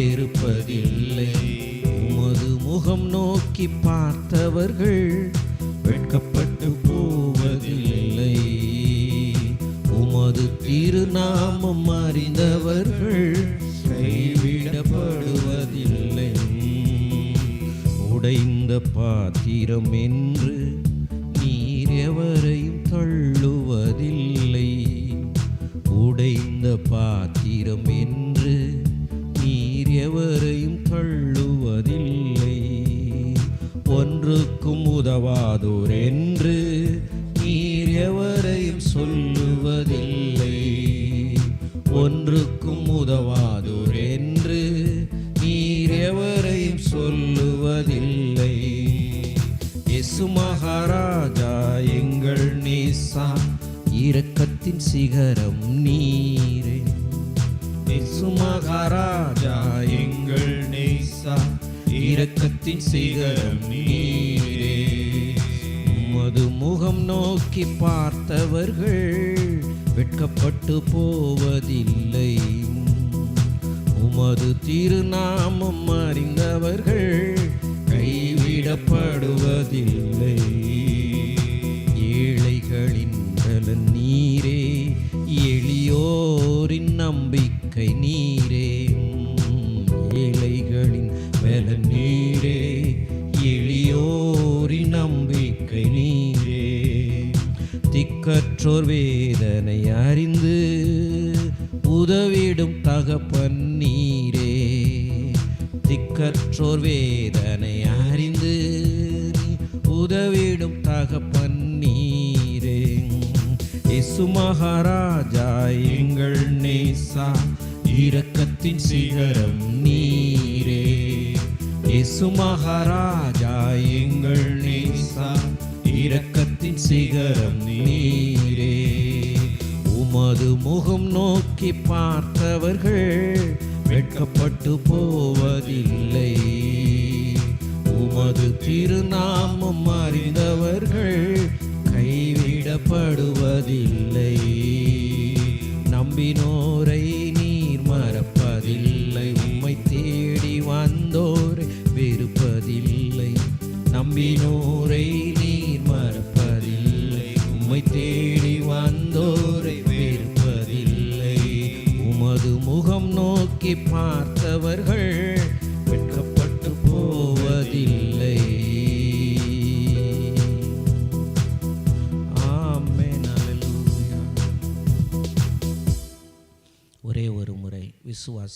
வெறுப்பதில்லை. உமது முகம் நோக்கி பார்த்தவர்கள் வெட்கப்பட்டு போவதில்லை. உமது திருநாமம் அறிந்தவர்கள் கைவிடப்படுவதில்லை. உடைந்த பாத்திரம் என்று உதவாதோர் என்று நீர் எவரையும் சொல்லுவதில்லை. ஒன்றுக்கும் உதவாதோர் என்று நீர் எவரையும் சொல்லுவதில்லை. இயேசு மகாராஜா எங்கள் நேசா இரக்கத்தின் சிகரம் நீரே. இயேசு மகாராஜா எங்கள் நேசா இரக்கத்தின் சிகரம் நீர். உமது முகம் நோக்கி பார்த்தவர்கள் வெட்கப்பட்டு போவதில்லை. உமது திருநாமம் அறிந்தவர்கள் கைவிடப்படுவதில்லை. ஏழைகளின் நலன் நீரே எளியோர் மற்றோர் வேதனை அறிந்து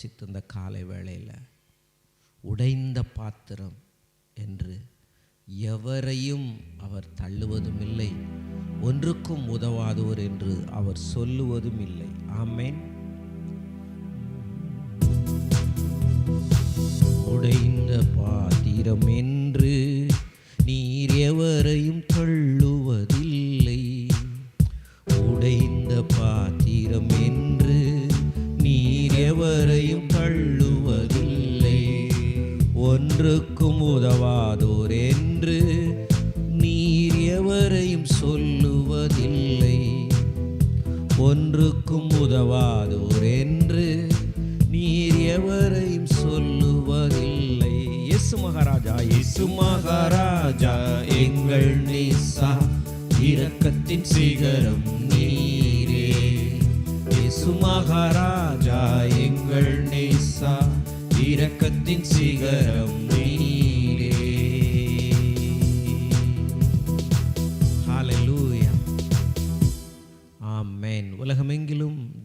விசுவாசித்த இந்த காலை வேளையில் உடைந்த பாத்திரம் என்று எவரையும் அவர் தள்ளுவதும் இல்லை ஒன்றுக்கும் உதவாதவர் என்று அவர் சொல்லுவதும் இல்லை ஆமேன்.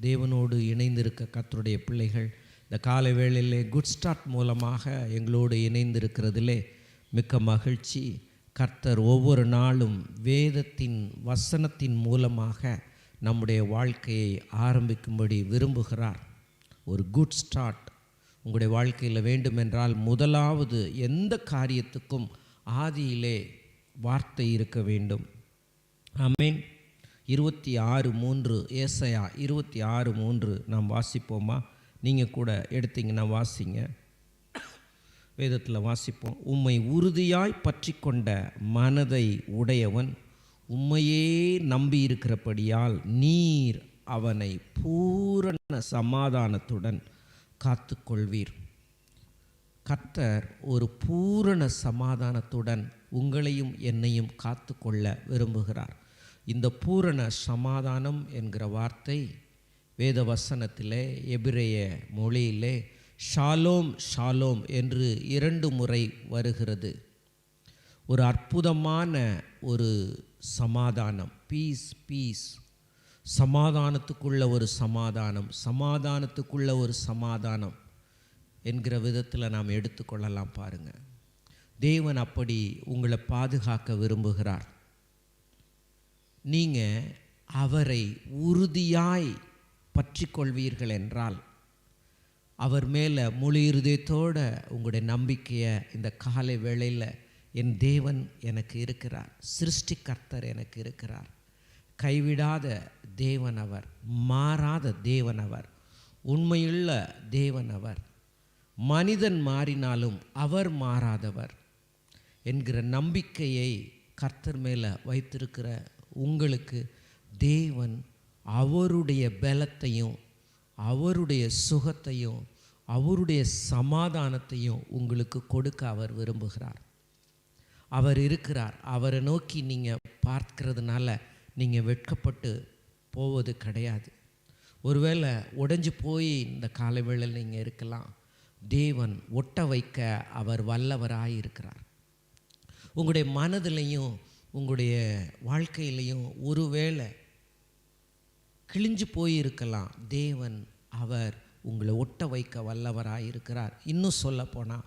தேவனோடு இணைந்திருக்க கத்தருடைய பிள்ளைகள் இந்த காலை வேளையிலே குட் ஸ்டார்ட் மூலமாக எங்களோடு இணைந்திருக்கிறதிலே மிக்க மகிழ்ச்சி. கர்த்தர் ஒவ்வொரு நாளும் வேதத்தின் வசனத்தின் மூலமாக நம்முடைய வாழ்க்கையை ஆரம்பிக்கும்படி விரும்புகிறார். ஒரு குட் ஸ்டார்ட் உங்களுடைய வாழ்க்கையில் வேண்டுமென்றால் முதலாவது எந்த காரியத்துக்கும் ஆதியிலே வார்த்தை இருக்க வேண்டும். ஆமென் இருபத்தி ஆறு மூன்று ஏசையா இருபத்தி ஆறு மூன்று நாம் வாசிப்போமா? நீங்கள் கூட எடுத்தீங்கன்னா வாசிங்க. வேதத்தில் வாசிப்போம். உம்மை உறுதியாய் பற்றி கொண்ட மனதை உடையவன் உம்மையே நம்பி இருக்கிறபடியால் நீர் அவனை பூரண சமாதானத்துடன் காத்துக்கொள்வீர். கர்த்தர் ஒரு பூரண சமாதானத்துடன் உங்களையும் என்னையும் காத்துக்கொள்ள விரும்புகிறார். இந்த பூரண சமாதானம் என்கிற வார்த்தை வேத வசனத்திலே எபிரேய மொழியிலே ஷாலோம் ஷாலோம் என்று இரண்டு முறை வருகிறது. ஒரு அற்புதமான ஒரு சமாதானம் பீஸ் பீஸ் சமாதானத்துக்குள்ள ஒரு சமாதானம் சமாதானத்துக்குள்ள ஒரு சமாதானம் என்கிற விதத்தில் நாம் எடுத்துக்கொள்ளலாம் பாருங்கள் தேவன் அப்படி உங்களை பாதுகாக்க விரும்புகிறார். நீங்கள் அவரை உறுதியாய் பற்றி கொள்வீர்கள் என்றால் அவர் மேலே முழு இருதயத்தோடு உங்களுடைய நம்பிக்கையை இந்த காலை வேளையில் என் தேவன் எனக்கு இருக்கிறார் சிருஷ்டிகர்த்தர் எனக்கு இருக்கிறார். கைவிடாத தேவன் அவர் மாறாத தேவன் அவர் உண்மையுள்ள தேவன் அவர். மனிதன் மாறினாலும் அவர் மாறாதவர் என்கிற நம்பிக்கையை கர்த்தர் மேலே வைத்திருக்கிற உங்களுக்கு தேவன் அவருடைய பலத்தையும் அவருடைய சுகத்தையும் அவருடைய சமாதானத்தையும் உங்களுக்கு கொடுக்க அவர் விரும்புகிறார். அவர் இருக்கிறார். அவரை நோக்கி நீங்கள் பார்க்கிறதுனால நீங்கள் வெட்கப்பட்டு போவது கிடையாது. ஒருவேளை உடைஞ்சு போய் இந்த காலை வேளையில் நீங்கள் இருக்கலாம். தேவன் ஒட்ட வைக்க அவர் வல்லவராக இருக்கிறார் உங்களுடைய மனதிலையும் உங்களுடைய வாழ்க்கையிலையும் ஒருவேளை கிழிஞ்சு போயிருக்கலாம். தேவன் அவர் உங்களை ஒட்ட வைக்க வல்லவராக இருக்கிறார் இன்னும் சொல்லப்போனால்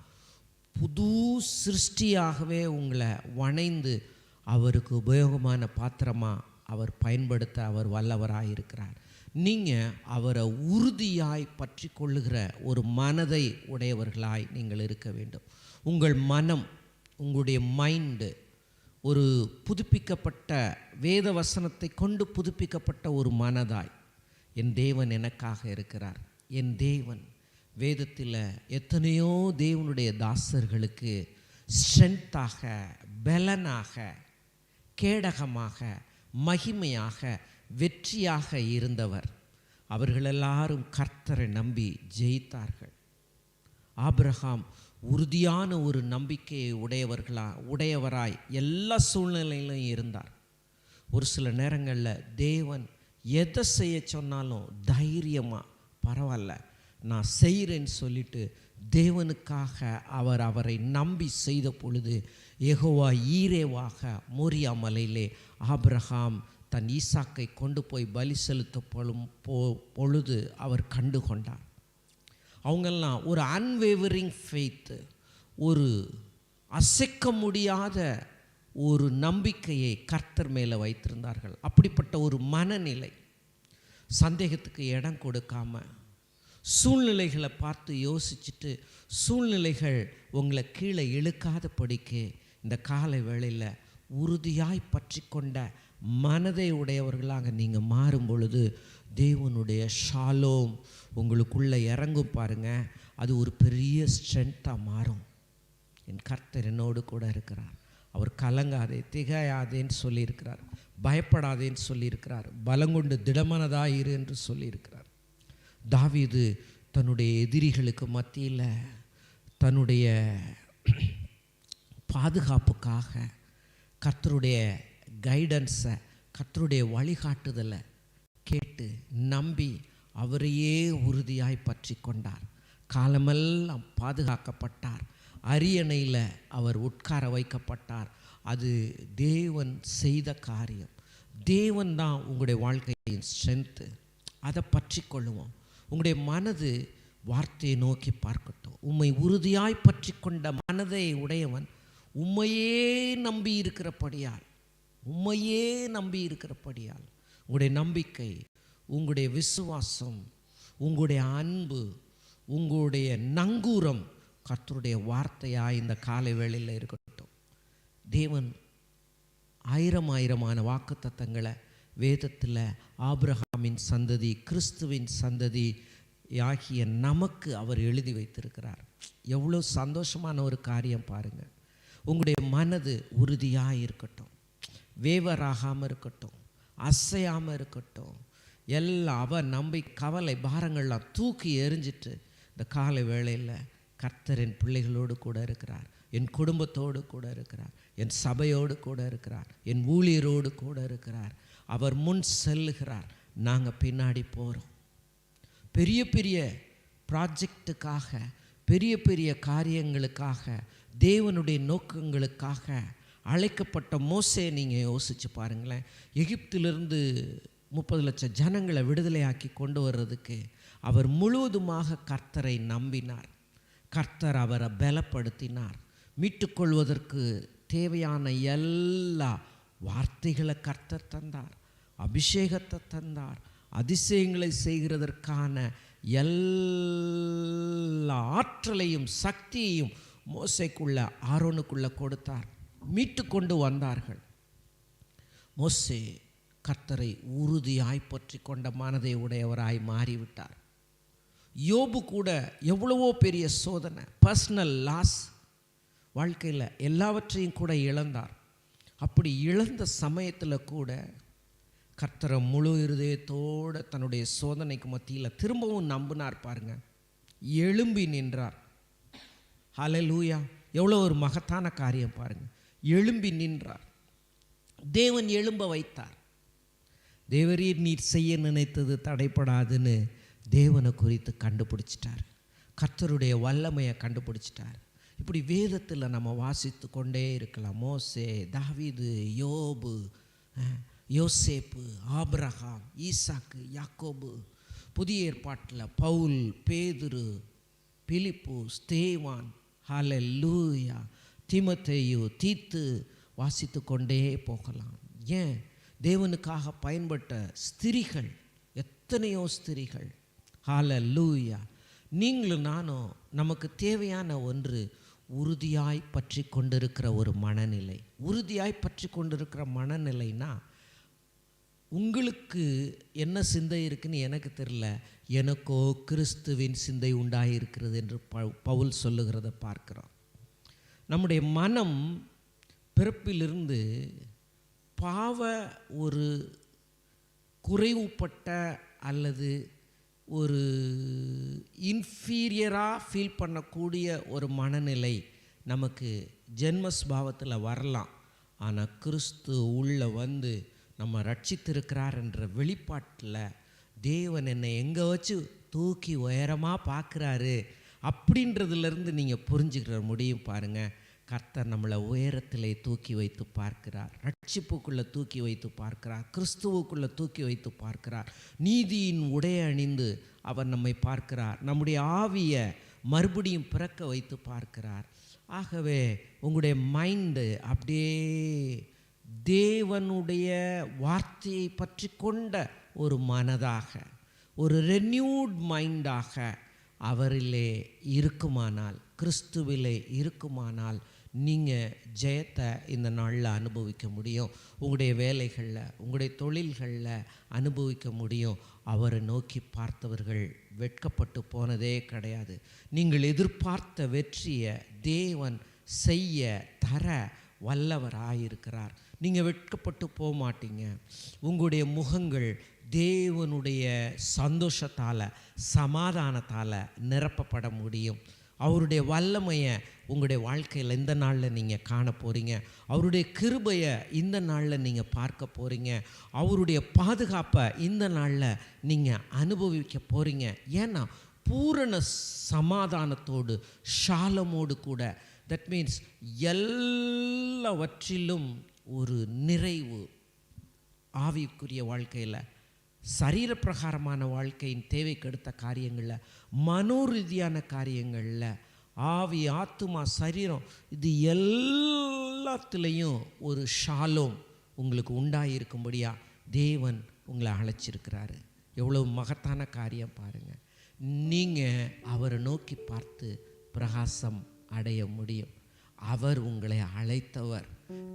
புது சிருஷ்டியாகவே உங்களை வணைந்து அவருக்கு உபயோகமான பாத்திரமாக அவர் பயன்படுத்த அவர் வல்லவராக இருக்கிறார் நீங்கள் அவரை உறுதியாய் பற்றி கொள்ளுகிற ஒரு மனதை உடையவர்களாய் நீங்கள் இருக்க வேண்டும். உங்கள் மனம் உங்களுடைய மைண்டு ஒரு புதுப்பிக்கப்பட்ட வேத வசனத்தை கொண்டு புதுப்பிக்கப்பட்ட ஒரு மனதாய் என் தேவன் எனக்காக இருக்கிறார். என் தேவன் வேதத்தில் எத்தனையோ தேவனுடைய தாசர்களுக்கு ஸ்ட்ரென்த்தாக பலனாக கேடகமாக மகிமையாக வெற்றியாக இருந்தவர். அவர்கள் எல்லாரும் கர்த்தரை நம்பி ஜெயித்தார்கள். ஆப்ரஹாம் உறுதியான ஒரு நம்பிக்கையை உடையவர்களா உடையவராய் எல்லா சூழ்நிலையிலும் இருந்தார். ஒரு சில நேரங்களில் தேவன் எதை செய்ய சொன்னாலும் தைரியமாக பரவாயில்ல நான் செய்கிறேன்னு சொல்லிட்டு தேவனுக்காக அவர் அவரை நம்பி செய்த பொழுது எகோவா ஈரேவாக மோரியா மலையிலே ஆப்ரஹாம் தன் ஈசாக்கை கொண்டு போய் பலி செலுத்த பொழும் போ பொழுது அவர் கண்டு கொண்டார் அவங்கெல்லாம் ஒரு அன்வேவரிங் ஃபெய்த்து ஒரு அசைக்க முடியாத ஒரு நம்பிக்கையை கர்த்தர் மேலே வைத்திருந்தார்கள். அப்படிப்பட்ட ஒரு மனநிலை சந்தேகத்துக்கு இடம் கொடுக்காம சூழ்நிலைகளை பார்த்து யோசிச்சுட்டு சூழ்நிலைகள் உங்களை கீழே இழுக்காத படிக்கு இந்த காலை வேளையில் உறுதியாய் பற்றி கொண்ட மனதை உடையவர்களாக நீங்கள் மாறும் பொழுது தேவனுடைய ஷாலோம் உங்களுக்குள்ளே இறங்கும் பாருங்கள் அது ஒரு பெரிய ஸ்ட்ரென்த்தாக மாறும். என் கர்த்தர் என்னோடு கூட இருக்கிறார். அவர் கலங்காதே திகையாதேன்னு சொல்லியிருக்கிறார். பயப்படாதேன்னு சொல்லியிருக்கிறார். பலங்கொண்டு திடமனதாக இரு என்று சொல்லியிருக்கிறார். தாவிது தன்னுடைய எதிரிகளுக்கு மத்தியில் தன்னுடைய பாதுகாப்புக்காக கர்த்தருடைய கைடன்ஸை கர்த்தருடைய வழிகாட்டுதலை கேட்டு நம்பி அவரையே உறுதியாய் பற்றி கொண்டார் காலமெல்லாம் பாதுகாக்கப்பட்டார். அரியணையில் அவர் உட்கார வைக்கப்பட்டார். அது தேவன் செய்த காரியம். தேவன் தான் உங்களுடைய வாழ்க்கையின் ஸ்ட்ரென்த்து அதை பற்றி கொள்ளுவோம் உங்களுடைய மனது வார்த்தையை நோக்கி பார்க்கட்டும். உம்மை உறுதியாய் பற்றி கொண்ட மனதை உடையவன் உம்மையே நம்பி இருக்கிறபடியால் உம்மையே நம்பி இருக்கிறபடியால் உங்களுடைய நம்பிக்கை உங்களுடைய விசுவாசம் உங்களுடைய அன்பு உங்களுடைய நங்கூரம் கர்த்தருடைய வார்த்தையாக இந்த காலை வேளையில் இருக்கட்டும். தேவன் ஆயிரம் ஆயிரமான வாக்குத்தத்தங்களை வேதத்தில் ஆப்ரஹாமின் சந்ததி கிறிஸ்துவின் சந்ததி ஆகிய நமக்கு அவர் எழுதி வைத்திருக்கிறார். எவ்வளோ சந்தோஷமான ஒரு காரியம் பாருங்கள் உங்களுடைய மனது உறுதியாக இருக்கட்டும். வேவராகாமல் இருக்கட்டும். அசையாமல் இருக்கட்டும். எல்லாம் அவ நம்பி கவலை பாரங்கள்லாம் தூக்கி எறிஞ்சிட்டு இந்த காலை வேளையில் கர்த்தரின் பிள்ளைகளோடு கூட இருக்கிறார் என் குடும்பத்தோடு கூட இருக்கிறார் என் சபையோடு கூட இருக்கிறார் என் ஊழியரோடு கூட இருக்கிறார். அவர் முன் செல்லுகிறார். நாங்கள் பின்னாடி போகிறோம் பெரிய பெரிய ப்ராஜெக்டுக்காக பெரிய பெரிய காரியங்களுக்காக தேவனுடைய நோக்கங்களுக்காக அழைக்கப்பட்ட மோசே நீங்கள் யோசித்து பாருங்களேன். எகிப்திலிருந்து முப்பது லட்சம் ஜனங்களை விடுதலையாக்கி கொண்டு வர்றதுக்கு அவர் முழுவதுமாக கர்த்தரை நம்பினார். கர்த்தர் அவரை பலப்படுத்தினார். மீட்டுக்கொள்வதற்கு தேவையான எல்லா வார்த்தைகளை கர்த்தர் தந்தார். அபிஷேகத்தை தந்தார். அதிசயங்களை செய்கிறதற்கான எல்லா ஆற்றலையும் சக்தியையும் மோசைக்குள்ள ஆரோனுக்குள்ள கொடுத்தார். மீட்டு கொண்டு வந்தார்கள். மோசே கர்த்தரை உறுதியாய் பற்றி கொண்ட மனதை உடையவராய் மாறிவிட்டார். யோபு கூட எவ்வளவோ பெரிய சோதனை பர்சனல் லாஸ் வாழ்க்கையில் எல்லாவற்றையும் கூட இழந்தார். அப்படி இழந்த சமயத்தில் கூட கர்த்தரை முழு இருதயத்தோடு தன்னுடைய சோதனைக்கு மத்தியில் திரும்பவும் நம்பினார் பாருங்க. எழும்பி நின்றார். ஹalleluya எவ்வளோ ஒரு மகத்தான காரியம் பாருங்க. எழும்பி நின்றார். தேவன் எழும்ப வைத்தார். தேவரீர் நீர் செய்ய நினைத்தது தடைப்படாதுன்னு தேவனை குறித்து கண்டுபிடிச்சிட்டார். கர்த்தருடைய வல்லமையை கண்டுபிடிச்சிட்டார். இப்படி வேதத்தில் நம்ம வாசித்து கொண்டே இருக்கலாம். மோசே தாவிது யோபு யோசேப்பு ஆப்ரஹாம் ஈசாக்கு யாக்கோபு புதிய ஏற்பாட்டில் பவுல் பேதுரு பிலிப்பு ஸ்தேவான் ஹால லூயா திமத்தையு தீத்து வாசித்து கொண்டே போகலாம். ஏன்? தேவனுக்காக பயன்பட்ட ஸ்திரிகள் எத்தனையோ ஸ்திரிகள். ஹால லூயா நீங்களும் நானும் நமக்கு தேவையான ஒன்று உறுதியாய் பற்றி கொண்டிருக்கிற ஒரு மனநிலை. உறுதியாய் பற்றி கொண்டிருக்கிற மனநிலைனா உங்களுக்கு என்ன சிந்தை இருக்குன்னு எனக்கு தெரில எனக்கோ கிறிஸ்துவின் சிந்தை உண்டாயிருக்கிறது என்று ப- பவுல் சொல்லுகிறத பார்க்குறோம். நம்முடைய மனம் பிறப்பிலிருந்து பாவ ஒரு குறைவுப்பட்ட அல்லது ஒரு இன்ஃபீரியராக ஃபீல் பண்ணக்கூடிய ஒரு மனநிலை நமக்கு ஜென்மஸ்பாவத்தில் வரலாம். ஆனால் கிறிஸ்து உள்ள வந்து நம்ம ரட்சித்திருக்கிறார் என்ற வெளிப்பாட்டில் தேவன் என்னை எங்கே வச்சு தூக்கி உயரமாக பார்க்குறாரு அப்படின்றதுலேருந்து நீங்கள் புரிஞ்சுக்கிற முடியும் பாருங்கள் கர்த்தர் நம்மளை உயரத்திலே தூக்கி வைத்து பார்க்கிறார். ரட்சிப்புக்குள்ளே தூக்கி வைத்து பார்க்கிறார். கிறிஸ்துவுக்குள்ளே தூக்கி வைத்து பார்க்கிறார். நீதியின் உடை அணிந்து அவர் நம்மை பார்க்கிறார். நம்முடைய ஆவியை மறுபடியும் பிறக்க வைத்து பார்க்கிறார். ஆகவே உங்களுடைய மைண்டு அப்படியே தேவனுடைய வார்த்தையை பற்றி கொண்ட ஒரு மனதாக ஒரு ரெனியூட் மைண்டாக அவரிலே இருக்குமானால் கிறிஸ்துவிலே இருக்குமானால் நீங்கள் ஜெயத்தை இந்த நாளில் அனுபவிக்க முடியும். உங்களுடைய வேலைகளில் உங்களுடைய தொழில்களில் அனுபவிக்க முடியும். அவரை நோக்கி பார்த்தவர்கள் வெட்கப்பட்டு போனதே கிடையாது. நீங்கள் எதிர்பார்த்த வெற்றியை தேவன் செய்ய தர வல்லவராயிருக்கிறார். நீங்கள் வெட்கப்பட்டு போக மாட்டீங்க. உங்களுடைய முகங்கள் தேவனுடைய சந்தோஷத்தால் சமாதானத்தால் நிரப்பப்பட முடியும். அவருடைய வல்லமையை உங்களுடைய வாழ்க்கையில் இந்த நாளில் நீங்கள் காண போகிறீங்க அவருடைய கிருபையை இந்த நாளில் நீங்கள் பார்க்க போகிறீங்க அவருடைய பாதுகாப்பை இந்த நாளில் நீங்கள் அனுபவிக்க போகிறீங்க ஏன்னா பூரண சமாதானத்தோடு ஷாலமோடு கூட தட் மீன்ஸ் எல்லாவற்றிலும் ஒரு நிறைவு ஆவிக்குரிய வாழ்க்கையில் சரீரப்பிரகாரமான வாழ்க்கையின் தேவைக்கு எடுத்த காரியங்களில் மனோரீதியான காரியங்களில் ஆவி ஆத்துமா சரீரம் இது எல்லாத்துலேயும் ஒரு ஷாலோம் உங்களுக்கு உண்டாயிருக்கும்படியா தேவன் உங்களை அழைச்சிருக்கிறாரு. எவ்வளோ மகத்தான காரியம் பாருங்கள் நீங்கள் அவரை நோக்கி பார்த்து பிரகாசம் அடைய முடியும். அவர் உங்களை அழைத்தவர்.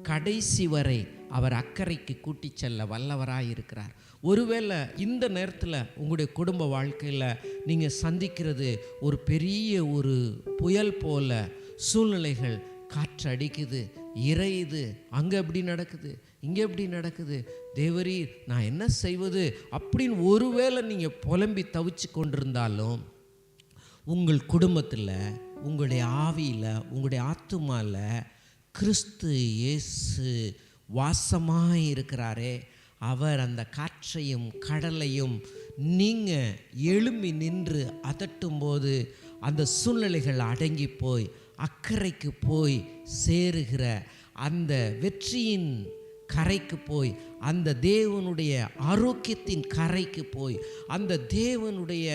கடைசி வரை அவர் அக்கறைக்கு கூட்டிச் செல்ல வல்லவராக இருக்கிறார் ஒருவேளை இந்த நேரத்தில் உங்களுடைய குடும்ப வாழ்க்கையில் நீங்கள் சந்திக்கிறது ஒரு பெரிய ஒரு புயல் போல சூழ்நிலைகள் காற்று அடிக்குது இறையுது. அங்கே எப்படி நடக்குது? இங்கே எப்படி நடக்குது? தேவரி நான் என்ன செய்வது? அப்படின்னு ஒருவேளை நீங்கள் புலம்பி தவிச்சு கொண்டிருந்தாலும் உங்கள் குடும்பத்தில் உங்களுடைய ஆவியில் உங்களுடைய ஆத்துமாவில் கிறிஸ்து இயேசு வாசமாக இருக்கிறாரே அவர் அந்த காற்றையும் கடலையும் நீங்கள் எழும்பி நின்று அதட்டும்போது அந்த சூழ்நிலைகள் அடங்கி போய் அக்கறைக்கு போய் சேருகிற அந்த வெற்றியின் கரைக்கு போய் அந்த தேவனுடைய ஆரோக்கியத்தின் கரைக்கு போய் அந்த தேவனுடைய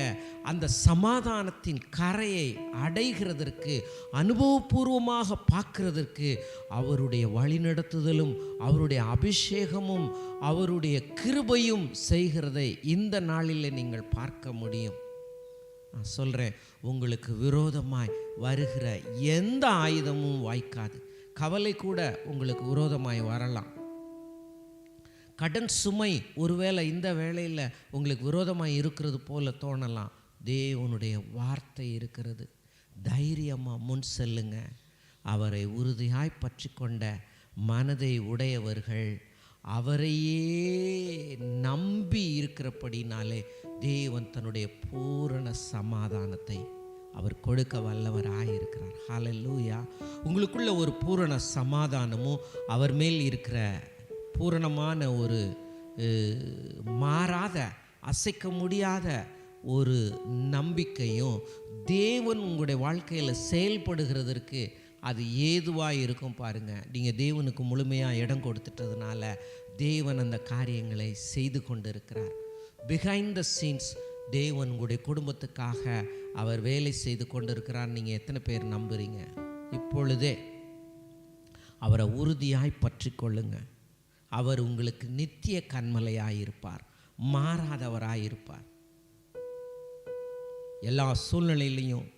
அந்த சமாதானத்தின் கரையை அடைகிறதற்கு அனுபவபூர்வமாக பார்க்கிறதற்கு அவருடைய வழிநடத்துதலும் அவருடைய அபிஷேகமும் அவருடைய கிருபையும் செய்கிறதை இந்த நாளில் நீங்கள் பார்க்க முடியும். நான் சொல்கிறேன் உங்களுக்கு விரோதமாய் வருகிற எந்த ஆயுதமும் வாய்க்காது. கவலை கூட உங்களுக்கு விரோதமாய் வரலாம். கடன் சுமை ஒருவேளை இந்த வேளையில் உங்களுக்கு விரோதமாக இருக்கிறது போல தோணலாம். தேவனுடைய வார்த்தை இருக்கிறது. தைரியமாக முன் செல்லுங்க. அவரை உறுதியாய் பற்றி கொண்ட மனதை உடையவர்கள் அவரையே நம்பி இருக்கிறபடினாலே தேவன் தன்னுடைய பூரண சமாதானத்தை அவர் கொடுக்க வல்லவராக இருக்கிறார் ஹalleluya உங்களுக்குள்ள ஒரு பூரண சமாதானமும் அவர் மேல் இருக்கிற பூரணமான ஒரு மாறாத அசைக்க முடியாத ஒரு நம்பிக்கையும் தேவன் உங்களுடைய வாழ்க்கையில் செயல்படுகிறதற்கு அது ஏதுவாக இருக்கும் பாருங்கள் நீங்கள் தேவனுக்கு முழுமையாக இடம் கொடுத்துட்டதுனால தேவன் அந்த காரியங்களை செய்து கொண்டு இருக்கிறார் பிஹைண்ட் த சீன்ஸ் தேவன் உங்களுடைய குடும்பத்துக்காக அவர் வேலை செய்து கொண்டிருக்கிறார் நீங்கள் எத்தனை பேர் நம்புறீங்க? இப்பொழுதே அவரை உறுதியாய் பற்றி கொள்ளுங்கள் அவர் உங்களுக்கு நித்திய கண்மலையாயிருப்பார் மாறாதவராயிருப்பார். எல்லா சூழ்நிலையிலையும்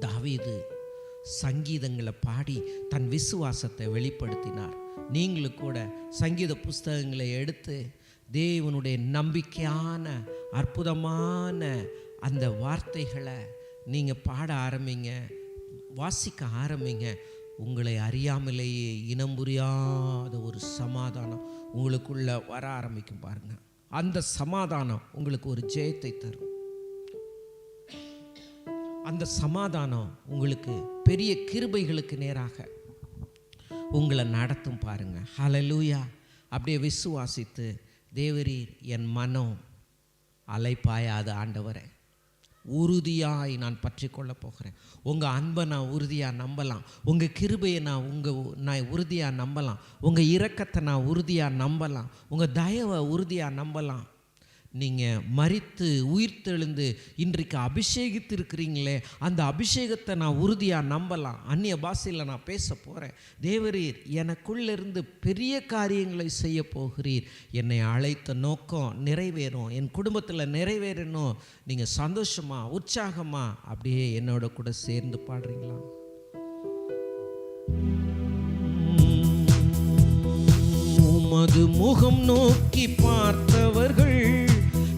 தாவீது சங்கீதங்களை பாடி தன் விசுவாசத்தை வெளிப்படுத்தினார். நீங்களும் கூட சங்கீத புஸ்தகங்களை எடுத்து தேவனுடைய நம்பிக்கையான அற்புதமான அந்த வார்த்தைகளை நீங்கள் பாட ஆரம்பிங்க வாசிக்க ஆரம்பிங்க. உங்களை அறியாமலேயே இனம் புரியாத ஒரு சமாதானம் உங்களுக்குள்ள வர ஆரம்பிக்கும் பாருங்க. அந்த சமாதானம் உங்களுக்கு ஒரு ஜெயத்தை தரும். அந்த சமாதானம் உங்களுக்கு பெரிய கிருபைகளுக்கு நேராக உங்களை நடத்தும் பாருங்க. ஹலலூயா அப்படியே விசுவாசித்து தேவரீர் என் மனம் அலைப்பாயாது ஆண்டவரை. உறுதியாய் நான் பற்றி கொள்ளப் போகிறேன். உங்கள் அன்பை நான் உறுதியாக நம்பலாம். உங்கள் கிருபையை நான் உங்கள் நான் உறுதியாக நம்பலாம். உங்கள் இரக்கத்தை நான் உறுதியாக நம்பலாம். உங்கள் தயவை உறுதியாக நம்பலாம். நீங்கள் மறித்து உயிர்த்தெழுந்து இன்றைக்கு அபிஷேகித்து இருக்கிறீங்களே அந்த அபிஷேகத்தை நான் உறுதியாக நம்பலாம். அந்நிய பாஷையில் நான் பேச போகிறேன் தேவரீர் எனக்குள்ளிருந்து பெரிய காரியங்களை செய்ய போகிறீர். என்னை அழைத்த நோக்கம் நிறைவேறும். என் குடும்பத்தில் நிறைவேறணும். நீங்கள் சந்தோஷமாக உற்சாகமாக அப்படியே என்னோட கூட சேர்ந்து பாடுறீங்களா? உமது முகம் நோக்கி பார்த்தவர்கள்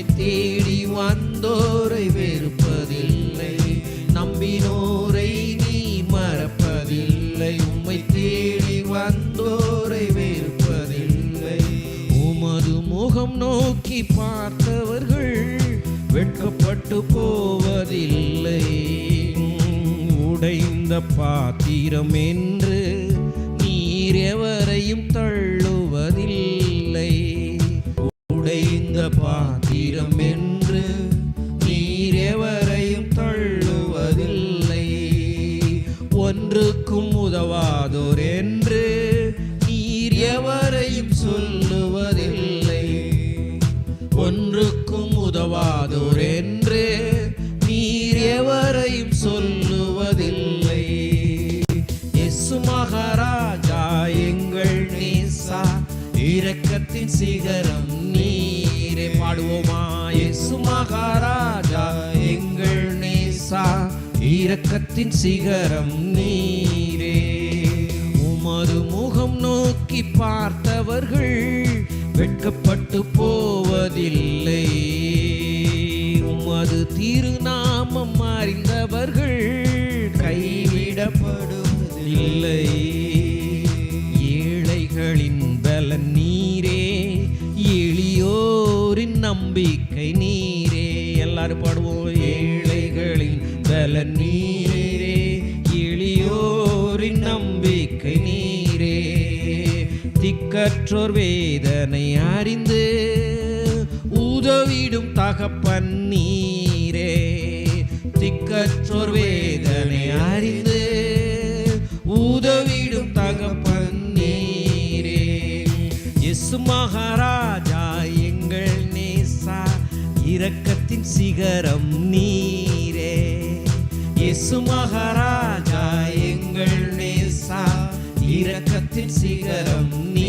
நம்மை தேடி வந்தோரை வெறுப்பதில்லை. நம்பினோரை நீ மறப்பதில்லை. உம்மை தேடி வந்தோரை வெறுப்பதில்லை. உமது முகம் நோக்கி பார்த்தவர்கள் வெட்கப்பட்டு போவதில்லை. உடைந்த பாத்திரம் என்று நீர் எவரையும் தள்ள உதவாதோர் என்று நீர் எவரையும் சொல்லுவதில்லை. ஒன்றுக்கும் உதவாதோர் என்று நீர் எவரையும் சொல்லுவதில்லை. எசு மகாராஜா எங்கள் நேசா இரக்கத்தின் சிகரம் நீரே பாடுவோமா? எசு மகாராஜா எங்கள் நேசா இரக்கத்தின் சிகரம் நீ நோக்கி பார்த்தவர்கள் வெட்கப்பட்டு போவதில்லை. உமது திருநாமம் அறிந்தவர்கள் கைவிடப்படுவதில்லை. ஏழைகளின் பலன் நீரே எளியோரின் நம்பிக்கை நீரே. எல்லாரும் பாடுவோம் ஏழைகளின் பலன் நீ திக்கற்றோர் வேதனை அறிந்து உதவிடும் தகப்பன் நீரே திக்கற்றோர் வேதனை அறிந்து உதவிடும் தகப்பன் நீரே எசு மகாராஜா எங்கள் நேசா இரக்கத்தின் சிகரம் நீரே. எசு மகாராஜா எங்கள் நேசா இரக்கத்தின் சிகரம் நீ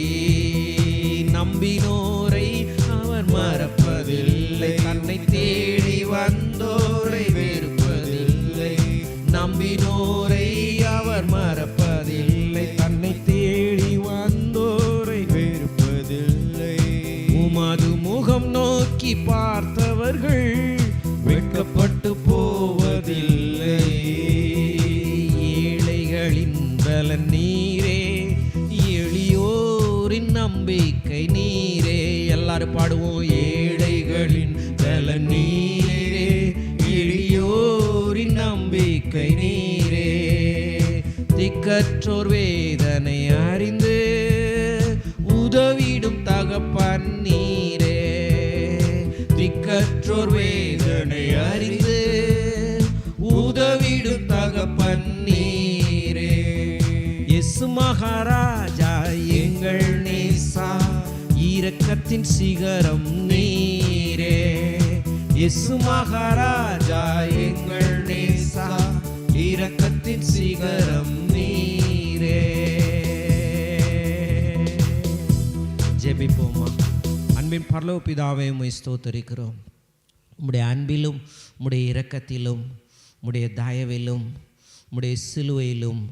பார்த்தவர்கள் வெட்கப்பட்டு போவதில்லை. ஏழைகளின் பலன் நீரே எளியோரின் நம்பிக்கை நீரே. எல்லாரும் பாடுவோம் ஏழைகளின் பலன் நீரே. எளியோரின் நம்பிக்கை நீரே. திக்கற்றோர் இயேசு மகாராஜா எங்கள் நேசா இரக்கத்தின் சிகரம் நீரே. எசு மகாராஜா எங்கள் நேசா இரக்கத்தின் சிகரம் நீரே. ஜெபிப்போமா? அன்பின் பரலோக பிதாவே உம்மை ஸ்தோத்தரிக்கிறோம். உம்முடைய அன்பிலும் உம்முடைய இரக்கத்திலும் உம்முடைய தயவிலும் உம்முடைய சிலுவையிலும்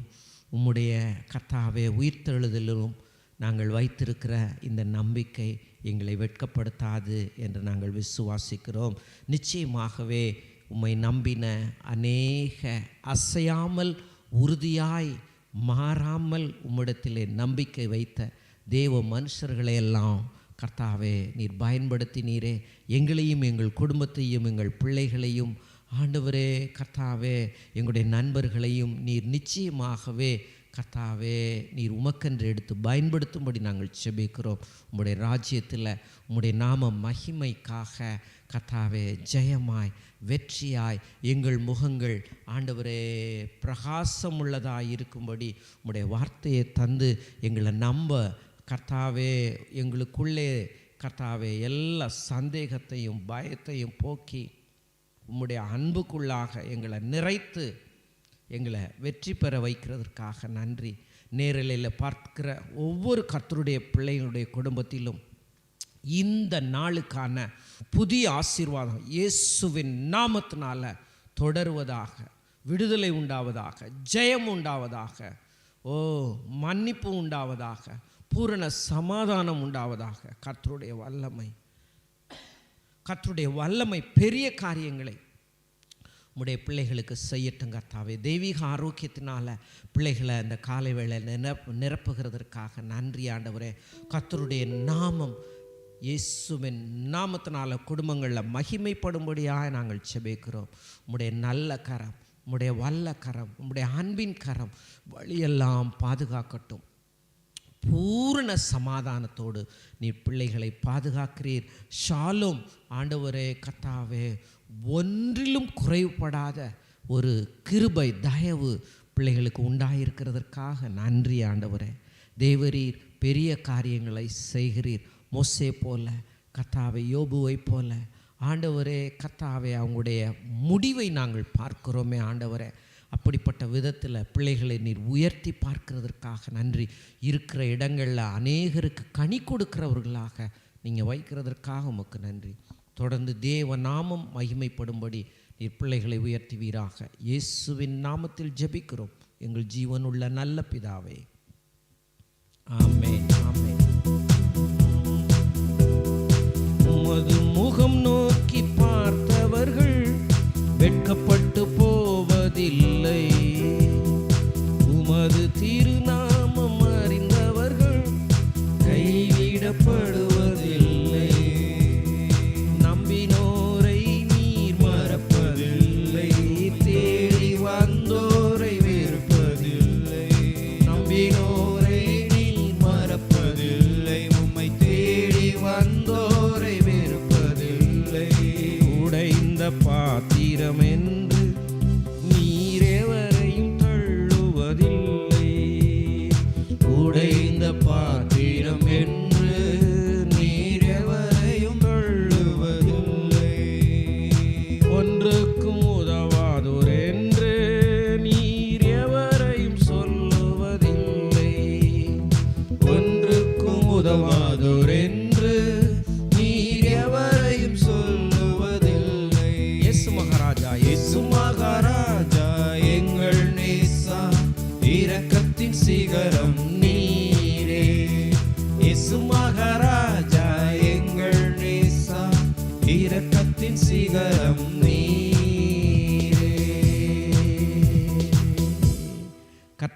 உம்முடைய கர்த்தாவே உயிர்த்தெழுதலிலும் நாங்கள் வைத்திருக்கிற இந்த நம்பிக்கை எங்களை வெட்கப்படுத்தாது என்று நாங்கள் விசுவாசிக்கிறோம். நிச்சயமாகவே உம்மை நம்பின அநேக அசையாமல் உறுதியாய் மாறாமல் உம்மிடத்திலே நம்பிக்கை வைத்த தேவ மனுஷர்களையெல்லாம் கர்த்தாவே நீர் பயன்படுத்தினீரே. எங்களையும் எங்கள் குடும்பத்தையும் எங்கள் பிள்ளைகளையும் ஆண்டவரே கர்த்தாவே எங்களுடைய நண்பர்களையும் நீர் நிச்சயமாகவே கர்த்தாவே நீர் உமக்கென்று எடுத்து பயன்படுத்தும்படி நாங்கள் செபிக்கிறோம் உம்முடைய ராஜ்யத்தில் உம்முடைய நாம மகிமைக்காக கர்த்தாவே ஜெயமாய் வெற்றியாய் எங்கள் முகங்கள் ஆண்டவரே பிரகாசமுள்ளதாக இருக்கும்படி உம்முடைய வார்த்தையை தந்து எங்களை நம்ப கர்த்தாவே எங்களுக்குள்ளே கர்த்தாவே எல்லா சந்தேகத்தையும் பயத்தையும் போக்கி உம்முடைய அன்புக்குள்ளாக எங்களை நிறைத்து எங்களை வெற்றி பெற வைக்கிறதற்காக நன்றி. நேரலையில் பார்க்கிற ஒவ்வொரு கர்த்தருடைய பிள்ளைகளுடைய குடும்பத்திலும் இந்த நாளுக்கான புதிய ஆசீர்வாதம் இயேசுவின் நாமத்தினால தொடருவதாக விடுதலை உண்டாவதாக ஜெயம் உண்டாவதாக ஓ மன்னிப்பு உண்டாவதாக பூரண சமாதானம் உண்டாவதாக கர்த்தருடைய வல்லமை. கற்றுடைய வல்லமை பெரிய காரியங்களை உடைய பிள்ளைகளுக்கு செய்யட்டும் கர்த்தாவே. தெய்வீக ஆரோக்கியத்தினால் பிள்ளைகளை அந்த காலை வேளை நிரப் நிரப்புகிறதற்காக நன்றி ஆண்டவரே. கத்தருடைய நாமம் இயேசுவின் நாமத்தினால குடும்பங்களில் மகிமைப்படும்படியாக நாங்கள் செபிக்கிறோம் உம்முடைய நல்ல கரம் உம்முடைய வல்ல கரம் உம்முடைய அன்பின் கரம் வழியெல்லாம் பாதுகாக்கட்டும். பூரண சமாதானத்தோடு நீ பிள்ளைகளை பாதுகாக்கிறீர். ஷாலும் ஆண்டவரே கத்தாவே ஒன்றிலும் குறைவுபடாத ஒரு கிருபை தயவு பிள்ளைகளுக்கு உண்டாயிருக்கிறதற்காக நன்றி ஆண்டவரே. தேவரீர் பெரிய காரியங்களை செய்கிறீர். மொசே போல கத்தாவை யோபுவை போல. ஆண்டவரே கத்தாவே அவங்களுடைய முடிவை நாங்கள் பார்க்கிறோமே ஆண்டவரே. அப்படிப்பட்ட விதத்தில் பிள்ளைகளை நீர் உயர்த்தி பார்க்கிறதற்காக நன்றி. இருக்கிற இடங்களில் அநேகருக்கு கனி கொடுக்கிறவர்களாக நீங்கள் வைக்கிறதற்காக உமக்கு நன்றி. தொடர்ந்து தேவ நாமம் மகிமைப்படும்படி நீர் பிள்ளைகளை உயர்த்துவீராக. இயேசுவின் நாமத்தில் ஜெபிக்கிறோம். எங்கள் ஜீவனுள்ள நல்ல பிதாவே. ஆமே ஆமே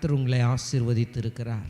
கர்த்தர் உங்களை ஆசீர்வதித்திருக்கிறார்.